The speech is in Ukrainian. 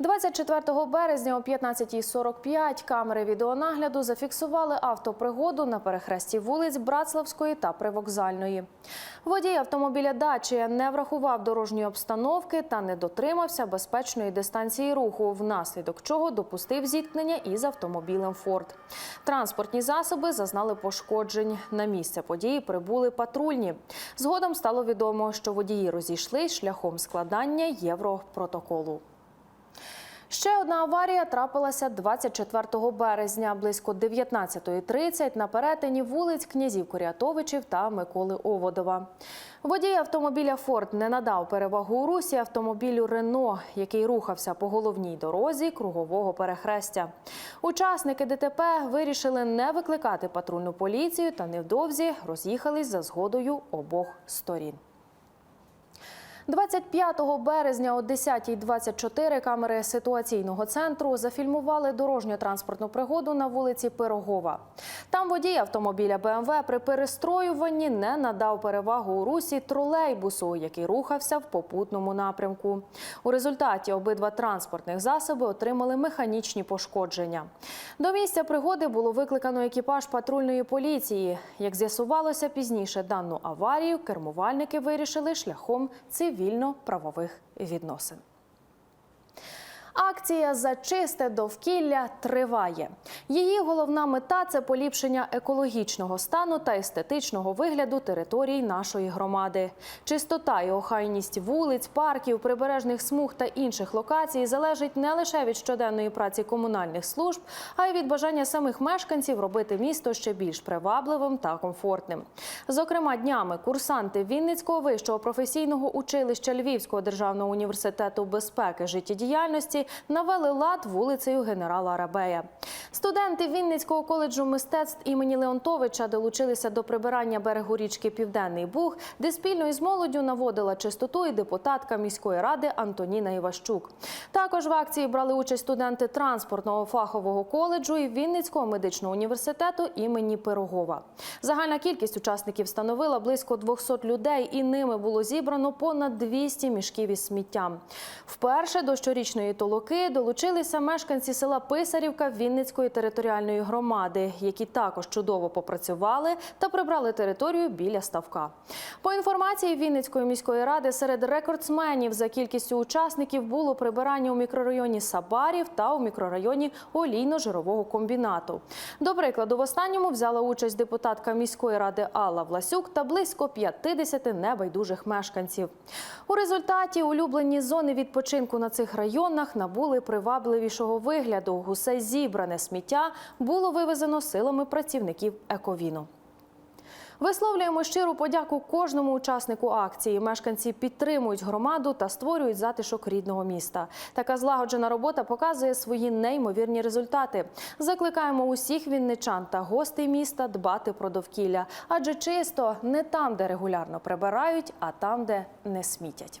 24 березня о 15.45 камери відеонагляду зафіксували автопригоду на перехресті вулиць Братславської та Привокзальної. Водій автомобіля Дачія не врахував дорожньої обстановки та не дотримався безпечної дистанції руху, внаслідок чого допустив зіткнення із автомобілем Форд. Транспортні засоби зазнали пошкоджень. На місце події прибули патрульні. Згодом стало відомо, що водії розійшлись шляхом складання європротоколу. Ще одна аварія трапилася 24 березня близько 19.30 на перетині вулиць князів Курятовичів та Миколи Оводова. Водій автомобіля Форд не надав перевагу у русі автомобілю Рено, який рухався по головній дорозі кругового перехрестя. Учасники ДТП вирішили не викликати патрульну поліцію та невдовзі роз'їхались за згодою обох сторін. 25 березня о 10.24 камери ситуаційного центру зафільмували дорожньо-транспортну пригоду на вулиці Пирогова. Там водій автомобіля БМВ при перестроюванні не надав перевагу у русі тролейбусу, який рухався в попутному напрямку. У результаті обидва транспортних засоби отримали механічні пошкодження. До місця пригоди було викликано екіпаж патрульної поліції. Як з'ясувалося пізніше, дану аварію кермувальники вирішили шляхом цивільно-правових відносин. Акція за чисте довкілля триває. Її головна мета це поліпшення екологічного стану та естетичного вигляду територій нашої громади. Чистота і охайність вулиць, парків, прибережних смуг та інших локацій залежить не лише від щоденної праці комунальних служб, а й від бажання самих мешканців робити місто ще більш привабливим та комфортним. Зокрема, днями курсанти Вінницького вищого професійного училища Львівського державного університету безпеки життєдіяльності навели лад вулицею генерала Арабея. Студенти Вінницького коледжу мистецтв імені Леонтовича долучилися до прибирання берегу річки Південний Буг, де спільно із молоддю наводила чистоту і депутатка міської ради Антоніна Іващук. Також в акції брали участь студенти транспортного фахового коледжу і Вінницького медичного університету імені Пирогова. Загальна кількість учасників становила близько 200 людей, і ними було зібрано понад 200 мішків із сміттям. Вперше до щорічної толоки долучилися мешканці села Писарівка Вінницької територіальної громади, які також чудово попрацювали та прибрали територію біля ставка. По інформації Вінницької міської ради, серед рекордсменів за кількістю учасників було прибирання у мікрорайоні Сабарів та у мікрорайоні олійно-жирового комбінату. До прикладу, в останньому взяла участь депутатка міської ради Алла Власюк та близько 50 небайдужих мешканців. У результаті улюблені зони відпочинку на цих районах набули привабливішого вигляду. Усе зібране сміття було вивезено силами працівників ековіну. Висловлюємо щиру подяку кожному учаснику акції. Мешканці підтримують громаду та створюють затишок рідного міста. Така злагоджена робота показує свої неймовірні результати. Закликаємо усіх вінничан та гостей міста дбати про довкілля, адже чисто не там, де регулярно прибирають, а там, де не смітять.